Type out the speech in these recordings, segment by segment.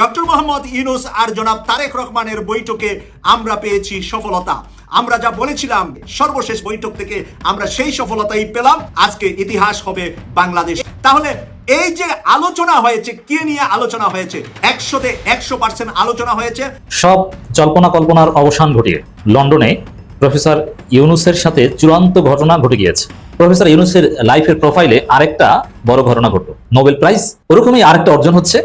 Doctor Mohammad Yunus আর জনাব তারেক রহমানের বৈঠকে আমরা পেয়েছি সফলতা। আমরা যা বলেছিলাম, সর্বশেষ বৈঠক থেকে আমরা সেই সফলতাই পেলাম। আজকে ইতিহাস হবে বাংলাদেশ। তাহলে এই যে আলোচনা হয়েছে, কি নিয়ে আলোচনা হয়েছে? একশোতে একশো পার্সেন্ট আলোচনা হয়েছে। সব জল্পনা কল্পনার অবসান ঘটিয়ে লন্ডনে প্রফেসর ইউনুসের সাথে চূড়ান্ত ঘটনা ঘটে গিয়েছে। প্রফেসর ইউনুসের লাইফের প্রোফাইলে আরেকটা বড় ঘটনা ঘটলো। নোবেল প্রাইজ ওরকমই আরেকটা অর্জন হচ্ছে।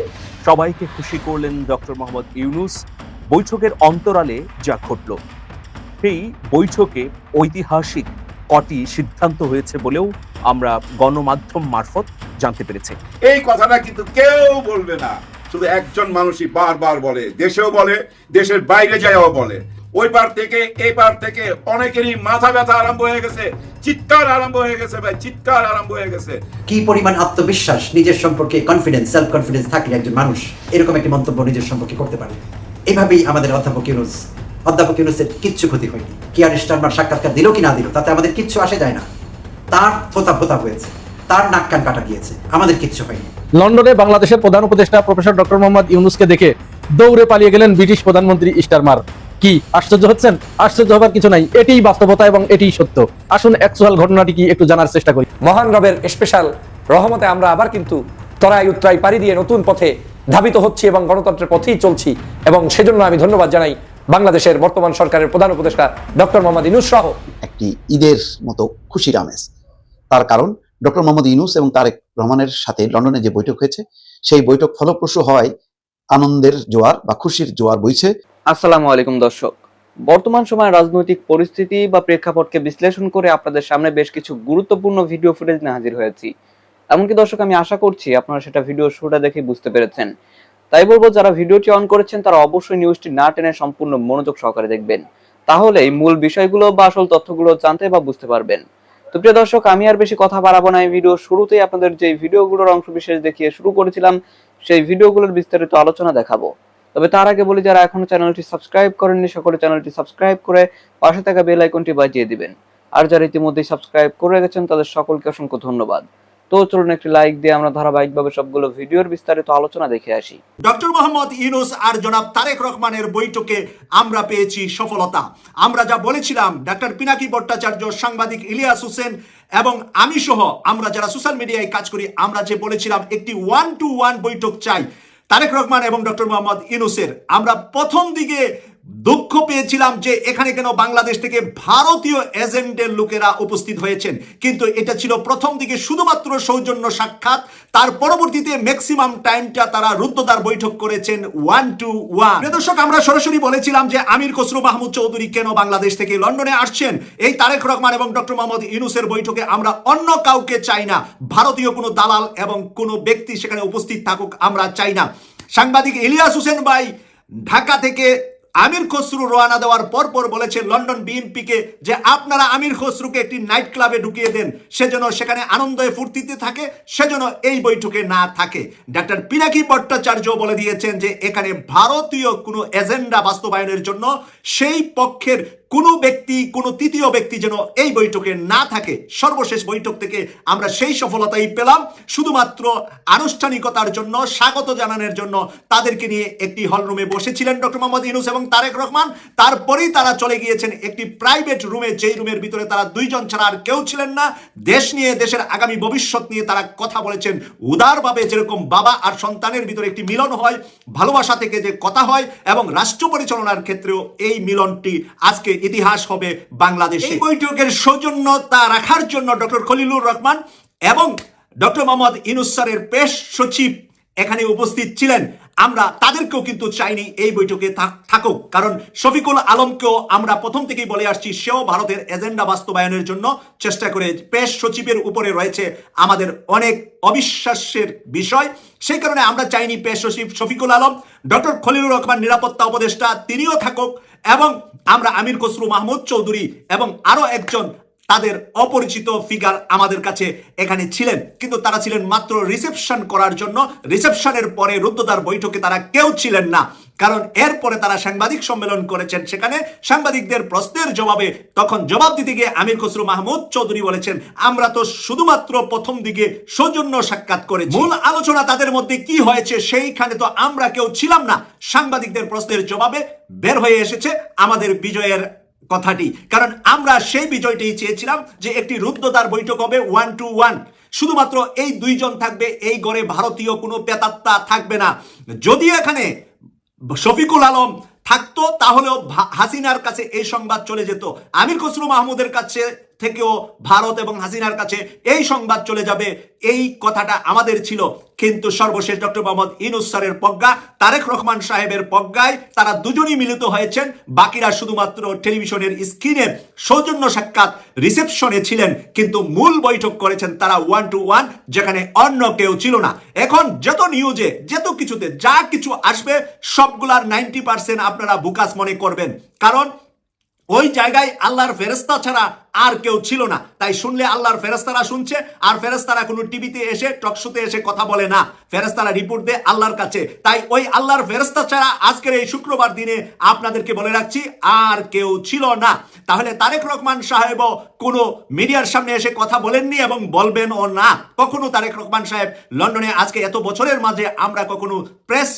সবাইকে খুশি করলেন ডক্টর মোহাম্মদ ইউনুস। বৈঠকের অন্তরালে যা ঘটল, সেই বৈঠকে ঐতিহাসিক কটি সিদ্ধান্ত হয়েছে বলেও আমরা গণমাধ্যম মারফত জানতে পেরেছি। এই কথাটা কিন্তু কেউ বলবে না। শুধু একজন মানুষই বারবার বলে, দেশেও বলে, দেশের বাইরে যাওয়াও বলে। ওই পার থেকে এই পার থেকে অনেকেরই মাথা ব্যথা আরম্ভ হয়ে গেছে চিৎকার আরম্ভ হয়ে গেছে ভাই চিৎকার আরম্ভ হয়ে গেছে। কি পরিমাণ আত্মবিশ্বাস নিজের সম্পর্কে কনফিডেন্স সেলফ কনফিডেন্স থাকলে একজন মানুষ এরকম একটি মন্তব্য নিজের সম্পর্কে করতে পারে? এভাবেই আমাদের অধ্যাপক ইউনুস অধ্যাপক ইউনুসের কিচ্ছু ক্ষতি হয়নি। কি আর স্টারমার সাক্ষাৎকার দিল কি না দিল তাতে আমাদের কিচ্ছু আসে যায় না। তার থোতা ফোতা হয়েছে তার নাক কান কাটা গিয়েছে আমাদের কিচ্ছু হয়নি। লন্ডনে বাংলাদেশের প্রধান উপদেষ্টা প্রফেসর ডক্টর মোহাম্মদ ইউনুসকে দেখে দৌড়ে পালিয়ে গেলেন ব্রিটিশ প্রধানমন্ত্রী স্টারমার কি? আশ্চর্য হচ্ছেন? আশ্চর্য হবার কিছু নাই। এটিই বাস্তবতা এবং এটিই সত্য। আসুন অ্যাকচুয়াল ঘটনাটি কি একটু জানার চেষ্টা করি। মহান রবের স্পেশাল রহমতে আমরা আবার কিন্তু তরাই উত্তরাই পাড়ি দিয়ে নতুন পথে ধাবিত হচ্ছি এবং গণতন্ত্রের পথেই চলছি এবং সেজন্য আমি ধন্যবাদ জানাই বাংলাদেশের বর্তমান সরকারের প্রধান উপদেষ্টা ডক্টর মোহাম্মদ ইনুস সহ। একটি ঈদের মতো খুশির আমেজ। তার কারণ ডক্টর মোহাম্মদ ইউনুস এবং তারেক রহমানের সাথে লন্ডনে যে বৈঠক হয়েছে সেই বৈঠক ফলপ্রসূ হওয়ায় আনন্দের জোয়ার বা খুশির জোয়ার বইছে। আসসালামু আলাইকুম দর্শক। বর্তমান সময়ে রাজনৈতিক পরিস্থিতি বা প্রেক্ষাপটকে বিশ্লেষণ করে আপনাদের সামনে বেশ কিছু গুরুত্বপূর্ণ ভিডিও ফুটেজ নিয়ে হাজির হয়েছি। এমনকি দর্শক, আমি আশা করছি আপনারা সেটা ভিডিও শুরুটা দেখে বুঝতে পেরেছেন। তাই বলব, যারা ভিডিওটি অন করেছেন, তারা অবশ্যই নিউজটি না টেনে সম্পূর্ণ মনোযোগ সহকারে দেখবেন। তাহলে এই মূল বিষয়গুলো বা আসল তথ্যগুলো জানতে বা বুঝতে পারবেন। তো প্রিয় দর্শক, আমি আর বেশি কথা বাড়াবো না। এই ভিডিও শুরুতেই আপনাদের যে ভিডিওগুলোর অংশ বিশেষ দেখিয়ে শুরু করেছিলাম, সেই ভিডিওগুলোর বিস্তারিত আলোচনা দেখাবো। তবে তার আগে বলি, যারা এখনও চ্যানেলটি সাবস্ক্রাইব করেননি, সকলে চ্যানেলটি সাবস্ক্রাইব করে পাশে থাকা বেল আইকনটি বাজিয়ে দিবেন। আর যারা ইতিমধ্যেই সাবস্ক্রাইব করে গেছেন তাদের সকলকে অসংখ্য ধন্যবাদ। তো চলুন একটি লাইক দিয়ে আমরা ধারাবাহিকভাবে সবগুলো ভিডিওর বিস্তারিত আলোচনা দেখে আসি। ডক্টর মোহাম্মদ ইউনুস আর জনাব তারেক রহমানের বৈঠকে আমরা পেয়েছি সফলতা। আমরা যা বলেছিলাম, ডাক্তার পিনাকি ভট্টাচার্য, সাংবাদিক ইলিয়াস হোসেন এবং আমি সহ আমরা যারা সোশ্যাল মিডিয়ায় কাজ করি, আমরা যে বলেছিলাম, একটি ওয়ান টু ওয়ান বৈঠক চাই। তারেক রহমান এবং ডক্টর মোহাম্মদ ইনুসের আমরা প্রথম দিকে দুঃখ পেয়েছিলাম যে এখানে কেন বাংলাদেশ থেকে ভারতীয় এজেন্টের লোকেরা উপস্থিত হয়েছেন। কিন্তু এটা ছিল প্রথম দিকে শুধুমাত্র সৌজন্য সাক্ষাৎ। তার পরবর্তীতে ম্যাক্সিমাম টাইমটা তারা রুদ্ধদ্বার বৈঠক করেছেন ওয়ান টু ওয়ান দর্শক, আমরা সরাসরি বলেছিলাম যে আমির খসরু মাহমুদ চৌধুরী কেন বাংলাদেশ থেকে লন্ডনে আসছেন? এই তারেক রহমান এবং ডক্টর মোহাম্মদ ইউনুসের বৈঠকে আমরা অন্য কাউকে চাই না। ভারতীয় কোনো দালাল এবং কোনো ব্যক্তি সেখানে উপস্থিত থাকুক আমরা চাই না। সাংবাদিক ইলিয়াস হোসেন ভাই ঢাকা থেকে আমির খসরু রোয়ানা দেওয়ার পর পর বলেছে, লন্ডন বিএনপিকে যে আপনারা আমির খসরুকে একটি নাইট ক্লাবে ঢুকিয়ে দেন সেজন্য সেখানে আনন্দে ফুর্তিতে থাকে সেজন্য এই বৈঠকে না থাকে। ডাক্তার পিনাকি ভট্টাচার্য বলে দিয়েছেন যে, এখানে ভারতীয় কোনো এজেন্ডা বাস্তবায়নের জন্য সেই পক্ষের কোনো ব্যক্তি, কোনো তৃতীয় ব্যক্তি যেন এই বৈঠকে না থাকে, সর্বশেষ বৈঠক থেকে আমরা সেই সফলতাই পেলাম। শুধুমাত্র আনুষ্ঠানিকতার জন্য, স্বাগত জানানোর জন্য তাদেরকে নিয়ে একটি হলরুমে বসেছিলেন ডক্টর মোহাম্মদ ইউনুস এবং তারেক রহমান। তারপরেই তারা চলে গিয়েছেন একটি প্রাইভেট রুমে, যেই রুমের ভিতরে তারা দুইজন ছাড়া আর কেউ ছিলেন না। দেশ নিয়ে, দেশের আগামী ভবিষ্যৎ নিয়ে তারা কথা বলেছেন। উদারভাবে যেরকম বাবা আর সন্তানের ভিতরে একটি মিলন হয়, ভালোবাসা থেকে যে কথা হয় এবং রাষ্ট্র পরিচালনার ক্ষেত্রেও এই মিলনটি আজকে ইতিহাস হবে বাংলাদেশে। এই বৈঠকের সৌজন্যতা রাখার জন্য ডক্টর খলিলুর রহমান এবং ডক্টর মোহাম্মদ ইনুস স্যারের পেশ সচিব এখানে উপস্থিত ছিলেন। আমরা তাদেরকেও কিন্তু চাইনি এই বৈঠকে থাক- থাকুক। কারণ শফিকুল আলমকেও আমরা প্রথম থেকেই বলে আসছি, সেও ভারতের এজেন্ডা বাস্তবায়নের জন্য চেষ্টা করে পেশ সচিবের উপরে রয়েছে আমাদের অনেক অবিশ্বাসের বিষয়। সেই কারণে আমরা চাইনি পেশ সচিব শফিকুল আলম, ডক্টর খলিলুর রহমান নিরাপত্তা উপদেষ্টা তিনিও থাকুক, এবং আমরা আমির খসরু মাহমুদ চৌধুরী এবং আরও একজন তাদের অপরিচিত ফিগার আমাদের কাছে এখানে ছিলেন। কিন্তু তারা ছিলেন মাত্র রিসেপশন করার জন্য। রিসেপশনের পরে রুদ্ধদ্বার বৈঠকে তারা কেউ ছিলেন না। কারণ এরপরে তারা সাংবাদিক সম্মেলন করেছেন। সেখানে সাংবাদিকদের প্রশ্নের জবাবে তখন জবাব দিতে গিয়ে আমির খসরু মাহমুদ চৌধুরী বলেছেন, আমরা তো শুধুমাত্র প্রথম দিকে সৌজন্য সাক্ষাৎ করে মূল আলোচনা তাদের মধ্যে কি হয়েছে সেইখানে তো আমরা কেউ ছিলাম না। সাংবাদিকদের প্রশ্নের জবাবে বের হয়ে এসেছে আমাদের বিজয়ের কথাটি। কারণ আমরা সেই বিজয়টি চেয়েছিলাম যে একটি রুদ্ধদ্বার বৈঠক হবে ওয়ান টু ওয়ান শুধুমাত্র এই দুইজন থাকবে, এই গড়ে ভারতীয় কোনো পেতাত্তা থাকবে না। যদিও এখানে শফিকুল আলম থাকতো, তাহলেও হাসিনার কাছে এই সংবাদ চলে যেত। আমির খসরু মাহমুদের কাছে থেকেও ভারত এবং হাসিনার কাছে এই সংবাদ চলে যাবে। এই কথাটা আমাদের ছিল। কিন্তু সর্বশেষ ডক্টর মোহাম্মদ ইনুস স্যারের প্রজ্ঞা তারেক রহমান সাহেবের প্রজ্ঞায় তারা দুজনই মিলিত হয়েছেন। বাকিরা শুধুমাত্র টেলিভিশনের স্ক্রিনে সৌজন্য সাক্ষাৎ রিসেপশনে ছিলেন, কিন্তু মূল বৈঠক করেছেন তারা ওয়ান টু ওয়ান যেখানে অন্য কেউ ছিল না। এখন যত নিউজে যত কিছুতে যা কিছু আসবে, সবগুলার নাইনটি পার্সেন্ট আপনারা বুকাস মনে করবেন। কারণ ওই জায়গায় আল্লাহর ফেরেস্তা ছাড়া আর কেউ ছিল না। তাই শুনলে আল্লাহর ফেরেস্তারা শুনছে, আর ফেরেস্তারা কোনো টিভিতে এসে, টকশোতে এসে কথা বলে না। ফেরেস্তারা রিপোর্ট দেয় আল্লাহর কাছে। তাই ওই আল্লাহর ফেরেস্তা ছাড়া আজকের এই শুক্রবার দিনে আপনাদেরকে বলে রাখছি, আর কেউ ছিল না। তাহলে তারেক রহমান সাহেবও কোনো মিডিয়ার সামনে এসে কথা বলেননি এবং বলবেন ও না। কখনো তারেক রহমান সাহেব লন্ডনে আজকে এত বছরের মাঝে আমরা কখনো প্রেস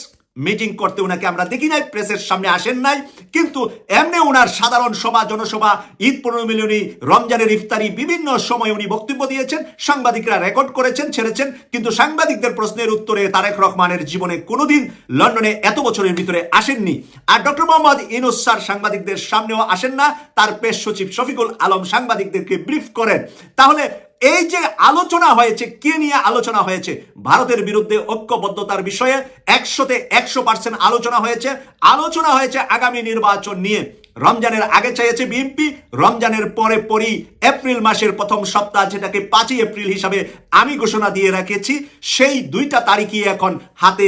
মিটিং করতে ওনাকে আমরা দেখি নাই প্রেসের সামনে আসেন নাই, কিন্তু এমনি ওনার সাধারণ সভা, জনসভা, ঈদ পনেরো মিলিয়নি, রমজানের ইফতারি, বিভিন্ন সময় উনি বক্তব্য দিয়েছেন, সাংবাদিকরা রেকর্ড করেছেন, ছেড়েছেন, কিন্তু সাংবাদিকদের প্রশ্নের উত্তরে তারেক রহমানের জীবনে কোনোদিন লন্ডনে এত বছরের ভিতরে আসেননি। আর ডক্টর মোহাম্মদ ইনুস স্যার সাংবাদিকদের সামনেও আসেন না, তার পেশ সচিব শফিকুল আলম সাংবাদিকদেরকে ব্রিফ করেন। তাহলে এই যে আলোচনা হয়েছে, কে নিয়ে আলোচনা হয়েছে? ভারতের বিরুদ্ধে ঐক্যবদ্ধতার বিষয়ে একশোতে একশো পার্সেন্ট আলোচনা হয়েছে। আলোচনা হয়েছে আগামী নির্বাচন নিয়ে। রমজানের আগে চেয়েছে বিএনপি, রমজানের পরে পরই এপ্রিল মাসের প্রথম সপ্তাহ যেটাকে পাঁচই এপ্রিল হিসাবে আমি ঘোষণা দিয়ে রেখেছি, সেই দুইটা তারিখই এখন হাতে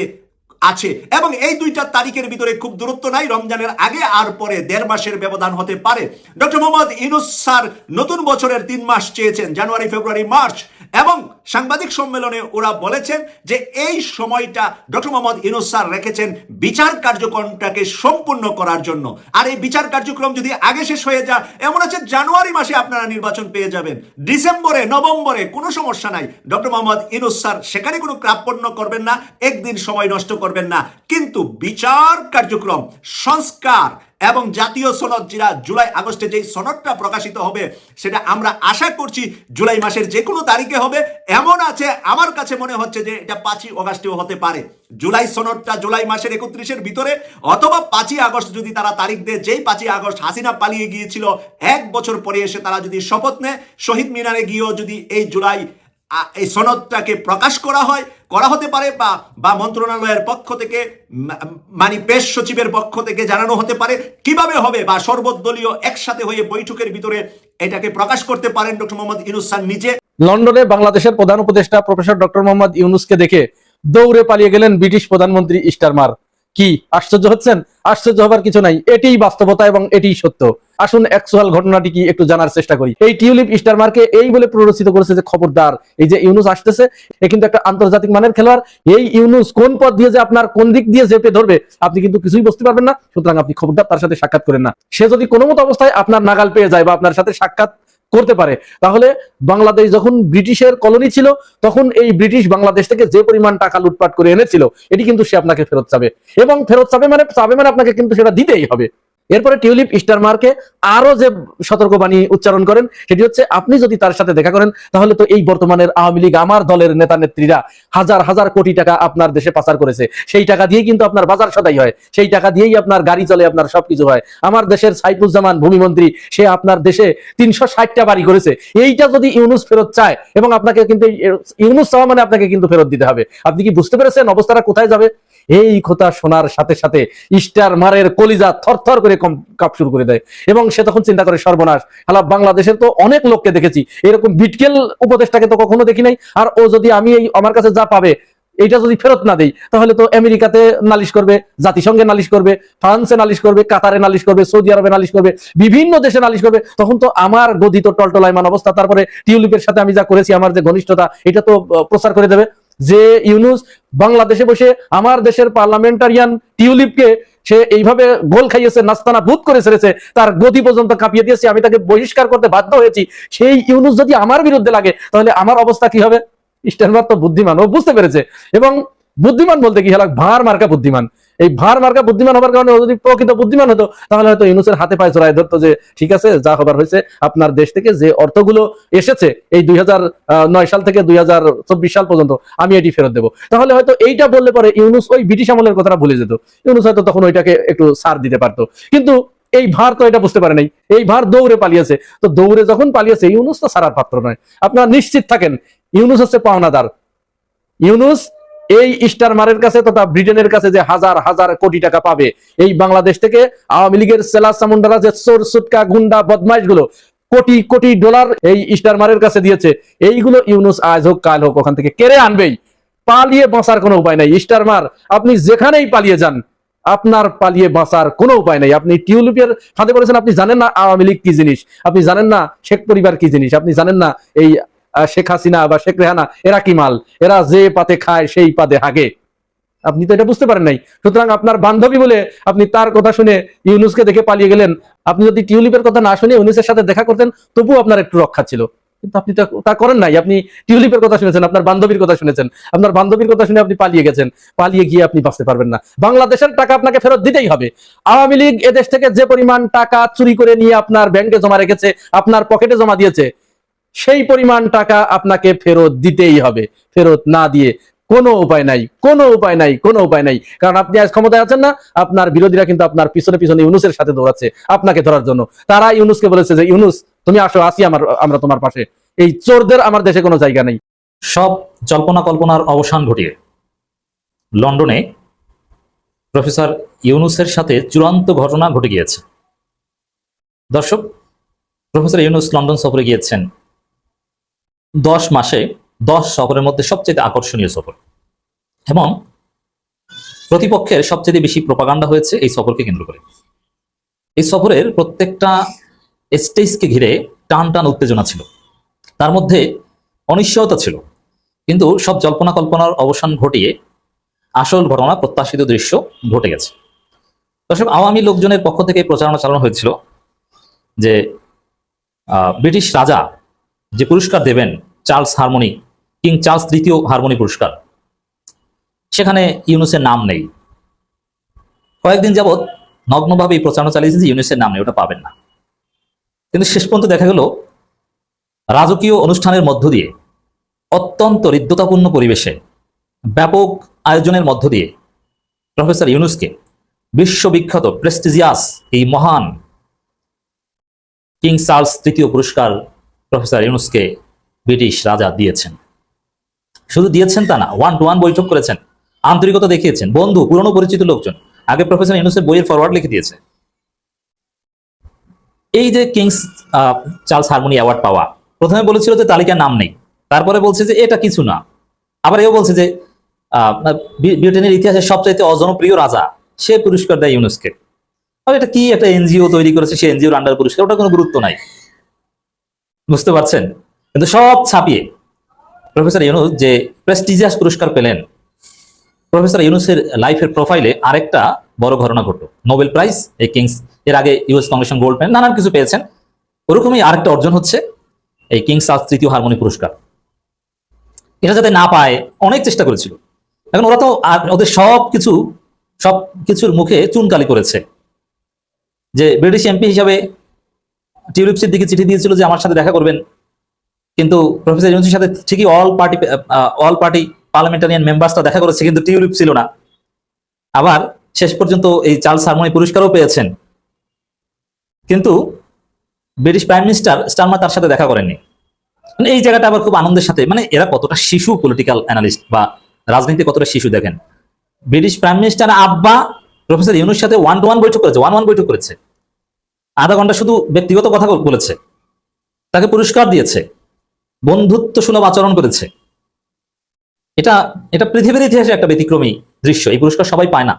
আছে। এবং এই দুইটা তারিখের ভিতরে খুব দূরত্ব নাই, রমজানের আগে আর পরে দেড় মাসের ব্যবধান হতে পারে। ডক্টর মোহাম্মদ ইনুস স্যার নতুন বছরের তিন মাস চেয়েছেন, জানুয়ারি, ফেব্রুয়ারি, মার্চ। এবং সাংবাদিক সম্মেলনে ওরা বলেছেন যে এই সময়টা ডক্টর মোহাম্মদ ইনুস স্যার রেখেছেন বিচার কার্যক্রমটাকে সম্পূর্ণ করার জন্য। আর এই বিচার কার্যক্রম যদি আগে শেষ হয়ে যায়, এমন আছে জানুয়ারি মাসে আপনারা নির্বাচন পেয়ে যাবেন। ডিসেম্বরে, নভেম্বরে কোনো সমস্যা নাই। ডক্টর মোহাম্মদ ইনুস স্যার সেখানে কোনো ক্রাপণ্য করবেন না, একদিন সময় নষ্ট করবেন না। কিন্তু বিচার কার্যক্রম, সংস্কার এবং জাতীয় সনদ যেটা জুলাই আগস্টে যেই সনদটা প্রকাশিত হবে, সেটা আমরা আশা করছি জুলাই মাসের যে কোনো তারিখে হবে। এমন আছে, আমার কাছে মনে হচ্ছে যে এটা পাঁচই অগাস্টেও হতে পারে। জুলাই সনদটা জুলাই মাসের একত্রিশের ভিতরে, অথবা পাঁচই আগস্ট যদি তারা তারিখ দেয়, যেই পাঁচই আগস্ট হাসিনা পালিয়ে গিয়েছিল, এক বছর পরে এসে তারা যদি শপথ নেয়, শহীদ মিনারে গিয়েও যদি এই জুলাই এই সনদটাকে প্রকাশ করা হয়, করা হতে পারে বা বা মন্ত্রণালয়ের পক্ষ থেকে মানে পেশ সচিবের পক্ষ থেকে জানানো হতে পারে। কীভাবে হবে বা সর্বদলীয় একসাথে হয়ে বৈঠকের ভিতরে এটাকে প্রকাশ করতে পারেন ডক্টর মোহাম্মদ ইনুস খান নিজে? লন্ডনে বাংলাদেশের প্রধান উপদেষ্টা প্রফেসর ডক্টর মোহাম্মদ ইউনুসকে দেখে দৌড়ে পালিয়ে গেলেন ব্রিটিশ প্রধানমন্ত্রী স্টারমার কি? আশ্চর্য হচ্ছেন? আশ্চর্য হবার কিছু নাই। এটিই বাস্তবতা এবং এটিই সত্য। আসুন অ্যাকচুয়াল ঘটনাটি কি একটু জানার চেষ্টা করি। এই টিউলিপ স্টারমারকে এই বলে প্ররোচিত করেছে যে খবরদার, এই যে ইউনুস আসতেছে, এ কিন্তু একটা আন্তর্জাতিক মানের খেলোয়াড়। এই ইউনুস কোন পথ দিয়ে যে আপনার কোন দিক দিয়ে চেপে ধরবে, আপনি কিন্তু কিছুই বুঝতে পারবেন না। সুতরাং আপনি খবরদার তার সাথে সাক্ষাৎ করেন না। সে যদি কোনো মতো অবস্থায় আপনার নাগাল পেয়ে যায় বা আপনার সাথে সাক্ষাৎ করতে পারে। তাহলে বাংলাদেশ যখন ব্রিটিশের কলোনি ছিল, তখন এই ব্রিটিশ বাংলাদেশ থেকে যে পরিমাণ টাকা লুটপাট করে এনেছিল, এটি কিন্তু সে আপনাকে ফেরত চাবে। এবং ফেরত চাবে মানে চাবে মানে আপনাকে কিন্তু সেটা দিতেই হবে। এরপরে টিউলিপ স্টারমার্কে আরও যে সতর্কবাণী উচ্চারণ করেন, সেটি হচ্ছে, আপনি যদি তার সাথে দেখা করেন, তাহলে তো এই বর্তমানের আওয়ামী লীগ আমার দলের নেতা নেত্রীরা হাজার হাজার কোটি টাকা আপনার দেশে পাচার করেছে। সেই টাকা দিয়েই কিন্তু আপনার বাজার সদাই হয়। সেই টাকা দিয়েই আপনার গাড়ি চলে, আপনার সবকিছু হয়। আমার দেশের সাইফুজ্জামান ভূমিমন্ত্রী, সে আপনার দেশে তিনশো ষাটটা বাড়ি করেছে। এইটা যদি ইউনুস ফেরত চায়, এবং আপনাকে কিন্তু ইউনুস চাওয়া মানে আপনাকে কিন্তু ফেরত দিতে হবে। আপনি কি বুঝতে পেরেছেন অবস্থাটা কোথায় যাবে? এই কথা শোনার সাথে সাথে স্টার মারের কলিজা থরথর করে কাপ শুরু করে দেয়। এবং সে তখন চিন্তা করে, সর্বনাশ। হালা, বাংলাদেশের তো অনেক লোককে দেখেছি। এরকম বিটকেল উপদেশটাকে তো কখনো দেখি নাই। আর ও যদি আমি এই আমার কাছে যা পাবে, এইটা যদি ফেরত না দেই, তাহলে তো আমেরিকাতে নালিশ করবে, জাতিসংঘে নালিশ করবে, ফ্রান্সে নালিশ করবে, কাতারে নালিশ করবে, সৌদি আরবে নালিশ করবে, বিভিন্ন দেশে নালিশ করবে। তখন তো আমার গদিত টলটলায়মান অবস্থা। তারপরে টিউলিপের সাথে আমি যা করেছি, আমার যে ঘনিষ্ঠতা, এটা তো প্রচার করে দেবে। যে ইউনুস বাংলাদেশে বসে আমার দেশের পার্লামেন্টারিয়ান টিউলিপকে সে এইভাবে গোল খাইয়েছে, নাস্তানা ভূত করে ছেড়েছে, তার গতি পর্যন্ত কাঁপিয়ে দিয়েছে, আমি তাকে বহিষ্কার করতে বাধ্য হয়েছি। সেই ইউনুস যদি আমার বিরুদ্ধে লাগে, তাহলে আমার অবস্থা কি হবে? স্ট্যান্ডার্ড তো বুদ্ধিমান, ও বুঝতে পেরেছে। এবং বুদ্ধিমান বলতে কি? হলো ভার মার্কা বুদ্ধিমান। এই ভার মার্কা বুদ্ধিমান হবার কারণে যদি প্রকৃত বুদ্ধিমান হতো, তাহলে হয়তো ইউনুসের হাতে পায়ে জড়ায় ধরতো যে, ঠিক আছে, যা হবার হয়েছে আপনার দেশ থেকে যে অর্থগুলো এসেছে এই দুই সাল থেকে দুই সাল পর্যন্ত, আমি এটি ফেরত দেবো। তাহলে হয়তো এইটা বললে পরে ইউনুস ওই ব্রিটিশ আমলের কথাটা ভুলে যেত। ইউনুস হয়তো তখন ওইটাকে একটু সার দিতে পারতো। কিন্তু এই ভার তো এটা বুঝতে পারে নাই। এই ভার দৌড়ে পালিয়েছে। তো দৌড়ে যখন পালিয়েছে, ইউনুস তো সারার পাত্র নয়। আপনারা নিশ্চিত থাকেন, ইউনুস হচ্ছে পাওনাদার। ইউনুস এই স্টারমারের কাছে তথা ব্রিটেনের কাছে যে হাজার হাজার কোটি টাকা পাবে, এই বাংলাদেশ থেকে আওয়ামী লীগের সেলা সামুন্ডারা যে চোর সুটকা গুন্ডা বদমাইশগুলো কোটি কোটি ডলার এই স্টারমারের কাছে দিয়েছে, এইগুলো ইউনুস আজ হোক, কাল হোক, ওখান থেকে কেড়ে আনবেই। পালিয়ে বাঁচার কোনো উপায় নাই। স্টারমার আপনি যেখানেই পালিয়ে যান, আপনার পালিয়ে বাঁচার কোনো উপায় নাই। আপনি টিউলিপের ফাঁদে পড়েছেন আপনি জানেন না আওয়ামী লীগ কি জিনিস? আপনি জানেন না শেখ পরিবার কি জিনিস? আপনি জানেন না এই শেখ হাসিনা বা শেখ রেহানা, এরা কি মাল? এরা যে পাতে খায় সেই পাতে হাগে আপনি তো এটা বুঝতে পারেন নাই। সুতরাং আপনার বান্ধবী বলে আপনি তার কথা শুনে ইউনুসকে দেখে পালিয়ে গেলেন। আপনি যদি টিউলিপের কথা না শুনে ইউনুসের সাথে দেখা করতেন, তবুও আপনার একটু রক্ষা ছিল। কিন্তু আপনি তা করেন নাই। আপনি টিউলিপের কথা শুনেছেন, আপনার বান্ধবীর কথা শুনেছেন। আপনার বান্ধবীর কথা শুনে আপনি পালিয়ে গেছেন। পালিয়ে গিয়ে আপনি বাঁচতে পারবেন না। বাংলাদেশের টাকা আপনাকে ফেরত দিতেই হবে। আওয়ামী লীগ এদেশ থেকে যে পরিমাণ টাকা চুরি করে নিয়ে আপনার ব্যাংকে জমা রেখেছে, আপনার পকেটে জমা দিয়েছে সেই পরিমাণ টাকা আপনাকে ফেরত দিতেই হবে। ফেরত না দিয়ে কোনো উপায় নাই, কোনো উপায় নাই, কোনো উপায় নাই। কারণ আপনি আজ ক্ষমতায় আছেন না, আপনার বিরোধীরা কিন্তু আপনার পিছনে পিছনে ইউনুসের সাথে দৌড়াচ্ছে আপনাকে ধরার জন্য। তারা ইউনুসকে বলেছে যে, ইউনুস, তুমি আসো, আসি আমার, আমরা তোমার পাশে। এই চোরদের আমার দেশে কোনো জায়গা নেই। সব জল্পনা কল্পনার অবসান ঘটিয়ে লন্ডনে প্রফেসর ইউনুসের সাথে চূড়ান্ত ঘটনা ঘটে গিয়েছে। দর্শক, প্রফেসর ইউনুস লন্ডন সফরে গিয়েছেন। দশ মাসে দশ সফরের মধ্যে সবচেয়ে আকর্ষণীয় সফর। এবং প্রতিপক্ষের সবচেয়ে বেশি প্রপাগান্ডা হয়েছে এই সফরকে কেন্দ্র করে। এই সফরের প্রত্যেকটা স্টেজকে ঘিরে টান টান উত্তেজনা ছিল। তার মধ্যে অনিশ্চয়তা ছিল। কিন্তু সব জল্পনা কল্পনার অবসান ঘটিয়ে আসল ঘটনা, প্রত্যাশিত দৃশ্য ঘটে গেছে। দর্শক, আওয়ামী লোকজনের পক্ষ থেকে প্রচারণা চালানো হয়েছিল যে ব্রিটিশ রাজা যে পুরস্কার দেবেন চার্লস হারমোনি, কিং চার্লস তৃতীয় হারমোনি পুরস্কার। সেখানে ইউনুসের নাম নেই। কয়েকদিন যাবৎ নগ্নভাবে এই প্রচারণা চালিয়েছে যে ইউনুসের নাম নেই, ওটা পাবেন না। কিন্তু শেষ পর্যন্ত দেখা গেল, রাজকীয় অনুষ্ঠানের মধ্য দিয়ে, অত্যন্ত হৃদ্যতাপূর্ণ পরিবেশে, ব্যাপক আয়োজনের মধ্য দিয়ে, প্রফেসর ইউনুসকে বিশ্ববিখ্যাত, প্রেস্টিজিয়াস, এই মহান কিং চার্লস তৃতীয় পুরস্কার প্রফেসর ইউনুসকে ব্রিটিশ রাজা দিয়েছেন। শুধু দিয়েছেন তা না ওয়ান টু ওয়ান বৈঠক করেছেন, আন্তরিকতা দেখিয়েছেন, বন্ধু, পুরনো পরিচিত লোকজন। আগে প্রফেসর ইউনুসের বইয়ের ফরওয়ার্ড লিখে দিয়েছে। এই যে কিংস চার্লস হারমোনি অ্যাওয়ার্ড পাওয়া, প্রথমে বলেছিল যে তালিকার নাম নেই, তারপরে বলছে যে এটা কিছু না। আবার এও বলছে যে ব্রিটেনের ইতিহাসে সবচাইতে অজনপ্রিয় রাজা, সে পুরস্কার দেয় ইউনুসকে। এটা কি একটা এনজিও তৈরি করেছে, সে এনজিওর আন্ডার পুরস্কার, ওটা কোনো গুরুত্ব নাই। বুঝতে পারছেন? কিন্তু সব ছাপিয়ে প্রফেসর ইউনুস যে প্রেস্টিজিয়াস পুরস্কার পেলেন, প্রফেসর ইউনুসের লাইফের প্রোফাইলে আরেকটা বড় ঘটনা ঘটলো। নোবেল প্রাইজ এই কিংস এর আগে ইউএস ফাউন্ডেশন গোল্ড পেন নানান কিছু পেয়েছেন। ওরকমই আরেকটা অর্জন হচ্ছে এই কিংস চার্লস তৃতীয় হারমোনি পুরস্কার। এটা যাতে না পায়, অনেক চেষ্টা করেছিল। এখন ওরা তো ওদের সব কিছু, সব কিছুর মুখে চুনকালি করেছে। যে ব্রিটিশ এমপি হিসাবে টিউলিপসের দিকে চিঠি দিয়েছিল যে আমার সাথে দেখা করবেন। কিন্তু প্রফেসর ইউনুসের সাথে ঠিকই all party all party parliamentarian মেম্বার্সটা দেখা করেছে, কিন্তু টিউলিপ ছিল না। আবার শেষ পর্যন্ত এই চার্লস হারমোনি পুরস্কারও পেয়েছেন। কিন্তু ব্রিটিশ প্রাইম মিনিস্টার স্টারমা তার সাথে দেখা করেননি। মানে এই জায়গাটা আবার খুব আনন্দের সাথে মানে এরা কতটা শিশু পলিটিক্যাল অ্যানালিস্ট বা রাজনীতি কতটা শিশু দেখেন। ব্রিটিশ প্রাইম মিনিস্টার আব্বা প্রফেসর ইউনুস সাথে ওয়ান টু ওয়ান বৈঠক করেছে ওয়ান ওয়ান বৈঠক করেছে। আধা ঘণ্টা শুধু ব্যক্তিগত কথা বলেছে। তাকে পুরস্কার দিয়েছে। বন্ধুত্ব সুলভ আচরণ করেছে। এটা এটা পৃথিবীর ইতিহাসে একটা ব্যতিক্রমী দৃশ্য। এই পুরস্কার সবাই পায় না।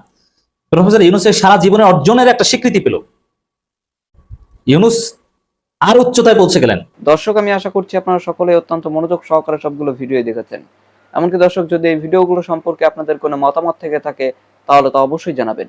প্রফেসর ইউনুসের সারা জীবনের অর্জনের একটা স্বীকৃতি পেল। ইউনুস আর উচ্চতায় পৌঁছে গেলেন। দর্শক, আমি আশা করছি আপনারা সকলে অত্যন্ত মনোযোগ সহকারে সবগুলো ভিডিও দেখেছেন। এমনকি দর্শক, যদি এই ভিডিওগুলো সম্পর্কে আপনাদের কোনো মতামত থেকে থাকে, তাহলে তা অবশ্যই জানাবেন।